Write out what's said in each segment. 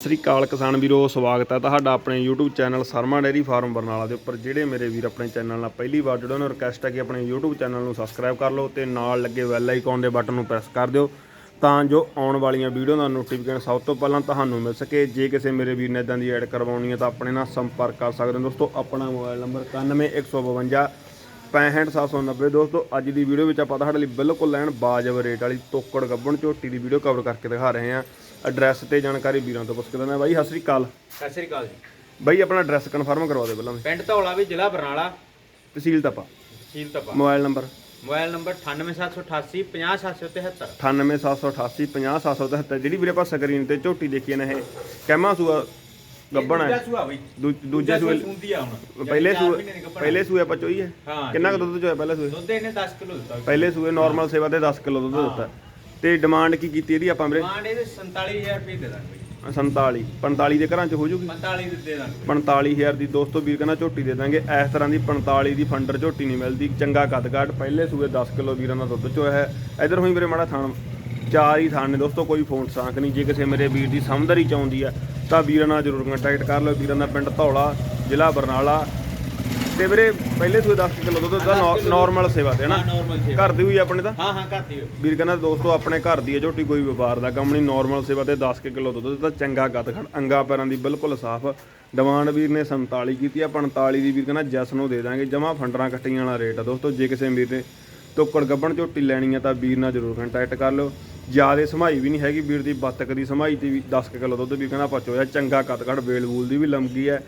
ਸਤਿ ਸ੍ਰੀ ਅਕਾਲ ਕਿਸਾਨ ਵੀਰੋ, ਸਵਾਗਤ ਹੈ ਤੁਹਾਡਾ ਆਪਣੇ YouTube channel Sharma dairy farm Barnala ਦੇ ਉੱਪਰ, ਜਿਹੜੇ ਮੇਰੇ ਵੀਰ ਆਪਣੇ ਚੈਨਲ ਨਾਲ ਪਹਿਲੀ ਵਾਰ ਜੁੜੇ ਨੇ ਰਿਕਵੈਸਟ ਹੈ ਕਿ ਆਪਣੇ YouTube ਚੈਨਲ ਨੂੰ ਸਬਸਕ੍ਰਾਈਬ ਕਰ ਲਓ ਤੇ ਨਾਲ ਲੱਗੇ ਬੈਲ ਆਈਕਨ ਦੇ ਬਟਨ ਨੂੰ ਪ੍ਰੈਸ ਕਰ ਦਿਓ, ਤਾਂ ਜੋ ਆਉਣ ਵਾਲੀਆਂ ਵੀਡੀਓ ਦਾ ਨੋਟੀਫਿਕੇਸ਼ਨ ਸਭ ਤੋਂ ਪਹਿਲਾਂ ਤੁਹਾਨੂੰ ਮਿਲ ਸਕੇ। ਜੇ ਕਿਸੇ ਮੇਰੇ ਵੀਰ ਨੇ ਇਦਾਂ ਦੀ ਐਡ ਕਰਵਾਉਣੀ ਹੈ ਤਾਂ ਆਪਣੇ ਨਾਲ ਸੰਪਰਕ ਕਰ ਸਕਦੇ ਹੋ ਦੋਸਤੋ, ਆਪਣਾ ਮੋਬਾਈਲ ਨੰਬਰ 91152 65790 ਦੋਸਤੋ, ਅੱਜ ਦੀ ਵੀਡੀਓ ਵਿੱਚ ਆਪਾਂ ਤੁਹਾਡੇ ਲਈ ਬਿਲਕੁਲ ਲੈਣ ਬਾਜਬ ਰੇਟ ਵਾਲੀ ਤੋਕੜ ਗੱਬਣ ਝੋਟੀ ਦੀ ਵੀਡੀਓ ਕਵਰ ਕਰਕੇ ਦਿਖਾ ਰਹੇ ਹਾਂ। ਐਡਰੈਸ ਤੇ ਜਾਣਕਾਰੀ ਵੀਰਾਂ ਤੋਂ ਪੁੱਛ ਕੇ ਦਿੰਦਾ। ਬਾਈ ਸਤਿ ਸ੍ਰੀ ਅਕਾਲ। ਸਤਿ ਸ੍ਰੀ ਅਕਾਲ ਜੀ। ਬਾਈ ਆਪਣਾ ਐਡਰੈਸ ਕਨਫਰਮ ਕਰਵਾ ਦਿਓ ਪਹਿਲਾਂ ਪਿੰਡ ਧੌਲਾ ਵੀ ਜ਼ਿਲ੍ਹਾ ਬਰਨਾਲਾ। ਤਹਿਸੀਲ ਤਪਾ। ਤਹਿਸੀਲ Tapa. Mobile number? Mobile number 98788 50773 98788 50773 ਜਿਹੜੀ ਵੀਰੇ ਆਪਾਂ ਸਕਰੀਨ ਤੇ ਝੋਟੀ ਦੇਖੀ ਨੇ ਇਹ। ਕਹਿਮਾ ਸੂਆ ਗੱਬਣ ਹੈ। ਸੂਆ ਬਈ। ਦੂ- ਦੂਜੇ ਸੂਏ ਸੁੰਦੀ ਆ ਹੁਣ। ਪਹਿਲੇ ਸੂਏ ਦੀ ਪਹਿਲੇ ਆਪਾਂ ਚੋਈ ਹੈ। ਹਾਂ, ਕਿੰਨਾ ਕੁ ਦੁੱਧ ਚੋਇਆ ਪਹਿਲੇ ਸੂਏ? ਦੁੱਧ ਇਹਨੇ 10 ਕਿਲੋ ਦਿੱਤਾ। ਪਹਿਲੇ ਸੂਏ ਨਾਰਮਲ ਸੇਵਾ ਤੇ 10 ਕਿਲੋ ਦੁੱਧ ਦਿੱਤਾ। ਤੇ ਡਿਮਾਂਡ ਕੀ ਕੀਤੀ ਇਹਦੀ ਆਪਾਂ ਵੀਰੇ? ਮਾਂਡੇ ਦੇ 47000 ਰੁਪਏ ਦੇ ਦਾਂਗੇ ਬਈ। 47 45 ਦੇ ਘਰਾਂ ਚ ਹੋ ਜੂਗੀ? 45 ਦੇ ਦੇ ਦਾਂਗੇ। 45000 ਦੀ ਦੋਸਤੋ ਵੀਰ ਕਹਿੰਦਾ ਝੋਟੀ ਦੇ ਦਾਂਗੇ। ਇਸ ਤਰ੍ਹਾਂ ਦੀ 45 ਦੀ ਫੰਡਰ ਝੋਟੀ ਨਹੀਂ ਮਿਲਦੀ। ਚੰਗਾ ਕੱਦ-ਕਾਠ ਪਹਿਲੇ ਸੂਏ 10 ਕਿਲੋ ਵੀਰਾਂ ਦਾ ਦੁੱਧ ਚੋਇਆ ਹੈ। ਇਧਰ ਹੋਈ ਮੇਰੇ ਮਾੜਾ ਥਾਣ। ਚਾਰ ਹੀ ਥਾਣ ਨੇ ਦੋਸਤੋ ਕੋਈ ਫੋਨ ਸਾਂਕ ਨਹੀਂ। ਜੇ ਕਿਸੇ ਮੇਰੇ ਵੀਰ ਦੀ ਸਮਝਦਾਰੀ ਚਾਹੁੰਦੀ ਆ ਤਾਂ ਵੀਰਾਂ ਨਾਲ ਜ਼ਰੂਰ ਕੰਟੈਕਟ ਕਰ ਲਓ। ਵੀਰਾਂ ਦਾ ਪਿੰਡ ਧੌਲਾ ਜ਼ਿਲ੍ਹਾ ਬਰਨਾਲਾ ਤੇ ਵੀਰੇ ਪਹਿਲੇ ਸੂਏ 10 ਕਿਲੋ ਦੁੱਧ ਦਾ ਨਾਰਮਲ ਸੇਵਾ ਤੇ ਨਾ? ਹਾਂ ਨਾਰਮਲ ਸੀ ਘਰ ਦੀ ਹੋਈ ਆਪਣੇ ਤਾਂ? ਹਾਂ ਹਾਂ ਕਰਤੀ ਵੀਰ ਕਹਿੰਦਾ ਦੋਸਤੋ ਆਪਣੇ ਘਰ ਦੀ ਹੈ ਝੋਟੀ ਕੋਈ ਵਪਾਰ ਦਾ ਕੰਮ ਨਹੀਂ ਨਾਰਮਲ ਸੇਵਾ ਤੇ 10 ਕੁ ਕਿਲੋ ਦੁੱਧ ਦਿੱਤਾ ਚੰਗਾ ਗੱਤ ਖੜ ਅੰਗਾ ਪੈਰਾਂ ਦੀ ਬਿਲਕੁਲ ਸਾਫ਼। ਡਿਮਾਂਡ ਵੀਰ ਨੇ 47 ਕੀਤੀ ਆ 45 ਦੀ ਵੀਰ ਕਹਿੰਦਾ ਜੈਸ ਨੂੰ ਦੇ ਦਾਂਗੇ ਜਮਾ ਫੰਡਰਾਂ ਕੱਟੀਆਂ ਵਾਲਾ ਰੇਟ ਆ ਦੋਸਤੋ ਜੇ ਕਿਸੇ ਵੀਰ ਨੇ ਤੋਕੜ ਗੱਬਣ ਝੋਟੀ ਲੈਣੀ ਆ ਤਾਂ ਵੀਰ ਨਾਲ ਜ਼ਰੂਰ ਕੰਟੈਕਟ ਕਰ ਲਓ। ਜਿਆਦੇ ਸਮਾਈ ਵੀ ਨਹੀਂ ਹੈਗੀ ਵੀਰ ਦੀ ਬੱਤਕ ਦੀ ਸਮਾਈ ਤੇ ਵੀ 10 ਕੁ ਕਿਲੋ ਦੁੱਧ ਵੀ ਕਹਿੰਦਾ ਆਪਾਂ ਚੋਇਆ ਚੰਗਾ ਕੱਦ ਕੱਢ ਵੇਲ ਵੂਲ ਦੀ ਵੀ ਲੰਮਗੀ ਹੈ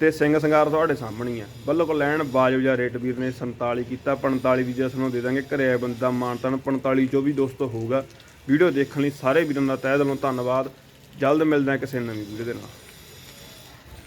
ਤੇ ਸਿੰਘ ਸੰਗਾਰ ਤੁਹਾਡੇ ਸਾਹਮਣੇ ਹੀ ਆ। ਬਿਲਕੁਲ ਲੈਣ ਬਾਜਬ ਜਿਹਾ ਰੇਟ ਵੀਰ ਨੇ 47 ਕੀਤਾ 45 ਦੀ ਜਿਸ ਨੂੰ ਦੇ ਦਾਂਗੇ, ਘਰੇ ਆਏ ਬੰਦਾ ਮਾਨਤਨ 45 ਚੋਂ ਵੀ ਦੋਸਤੋ ਹੋਊਗਾ। ਵੀਡੀਓ ਦੇਖਣ ਲਈ ਸਾਰੇ ਵੀਰਾਂ ਦਾ ਤਹਿ ਦਿਲੋਂ ਧੰਨਵਾਦ। ਜਲਦ ਮਿਲਦੇ ਹਾਂ ਕਿਸੇ ਨਵੀਂ ਵੀਡੀਓ ਦੇ ਨਾਲ।